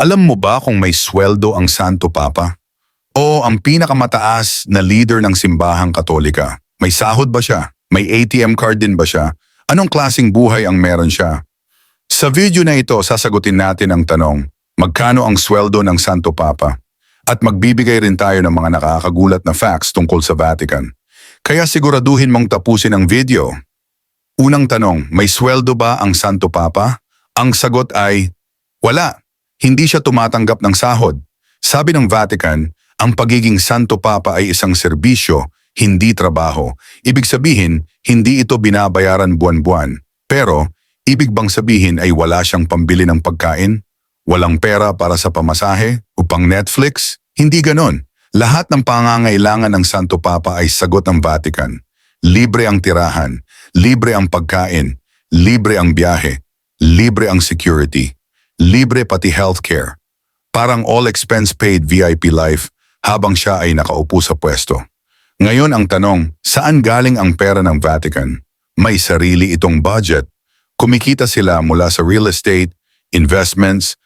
Alam mo ba kung may sweldo ang Santo Papa? O ang pinakamataas na leader ng simbahang katolika? May sahod ba siya? May ATM card din ba siya? Anong klasing buhay ang meron siya? Sa video na ito, sasagutin natin ang tanong, magkano ang sweldo ng Santo Papa? At magbibigay rin tayo ng mga nakakagulat na facts tungkol sa Vatican. Kaya siguraduhin mong tapusin ang video. Unang tanong, may sweldo ba ang Santo Papa? Ang sagot ay, wala. Hindi siya tumatanggap ng sahod. Sabi ng Vatican, ang pagiging Santo Papa ay isang serbisyo, hindi trabaho. Ibig sabihin, hindi ito binabayaran buwan-buwan. Pero, ibig bang sabihin ay wala siyang pambili ng pagkain? Walang pera para sa pamasahe o pang Netflix? Hindi ganon. Lahat ng pangangailangan ng Santo Papa ay sagot ng Vatican. Libre ang tirahan, libre ang pagkain, libre ang biyahe, libre ang security, libre pati healthcare. Parang all expense paid VIP life habang siya ay nakaupo sa pwesto. Ngayon ang tanong, saan galing ang pera ng Vatican? May sarili itong budget. Kumikita sila mula sa real estate, investments,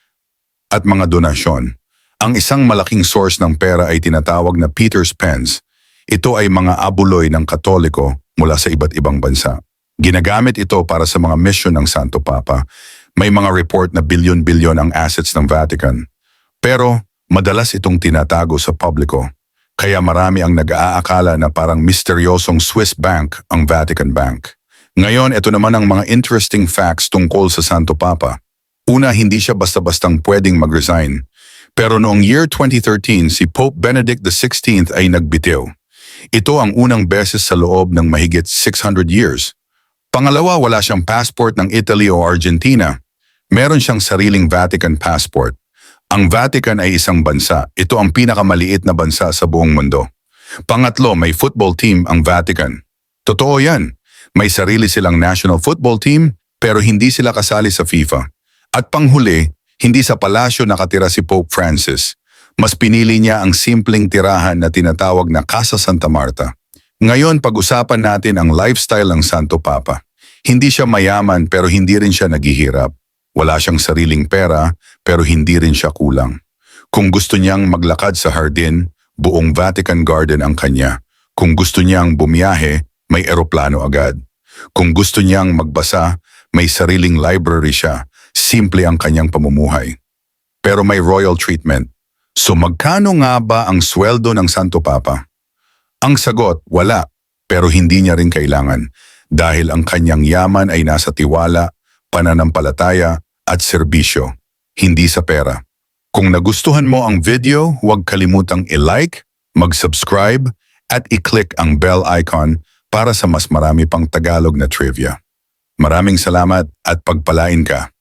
at mga donasyon. Ang isang malaking source ng pera ay tinatawag na Peter's Pence. Ito ay mga abuloy ng katoliko mula sa iba't ibang bansa. Ginagamit ito para sa mga mission ng Santo Papa. May mga report na bilyon-bilyon ang assets ng Vatican. Pero madalas itong tinatago sa publiko. Kaya marami ang nag-aakala na parang misteryosong Swiss bank ang Vatican Bank. Ngayon, ito naman ang mga interesting facts tungkol sa Santo Papa. Una, hindi siya basta-bastang pwedeng mag-resign. Pero noong year 2013, si Pope Benedict XVI ay nagbitiw. Ito ang unang beses sa loob ng mahigit 600 years. Pangalawa, wala siyang passport ng Italy o Argentina. Meron siyang sariling Vatican passport. Ang Vatican ay isang bansa. Ito ang pinakamaliit na bansa sa buong mundo. Pangatlo, may football team ang Vatican. Totoo yan. May sarili silang national football team pero hindi sila kasali sa FIFA. At panghuli, hindi sa palasyo nakatira si Pope Francis. Mas pinili niya ang simpleng tirahan na tinatawag na Casa Santa Marta. Ngayon, pag-usapan natin ang lifestyle ng Santo Papa. Hindi siya mayaman pero hindi rin siya naghihirap. Wala siyang sariling pera pero hindi rin siya kulang. Kung gusto niyang maglakad sa hardin, buong Vatican Garden ang kanya. Kung gusto niyang bumiyahe, may eroplano agad. Kung gusto niyang magbasa, may sariling library siya. Simple ang kanyang pamumuhay. Pero may royal treatment. So magkano nga ba ang sweldo ng Santo Papa? Ang sagot, wala. Pero hindi niya rin kailangan dahil ang kanyang yaman ay nasa tiwala, pananampalataya at serbisyo, hindi sa pera. Kung nagustuhan mo ang video, huwag kalimutang i-like, mag-subscribe at i-click ang bell icon para sa mas marami pang Tagalog na trivia. Maraming salamat at pagpalain ka.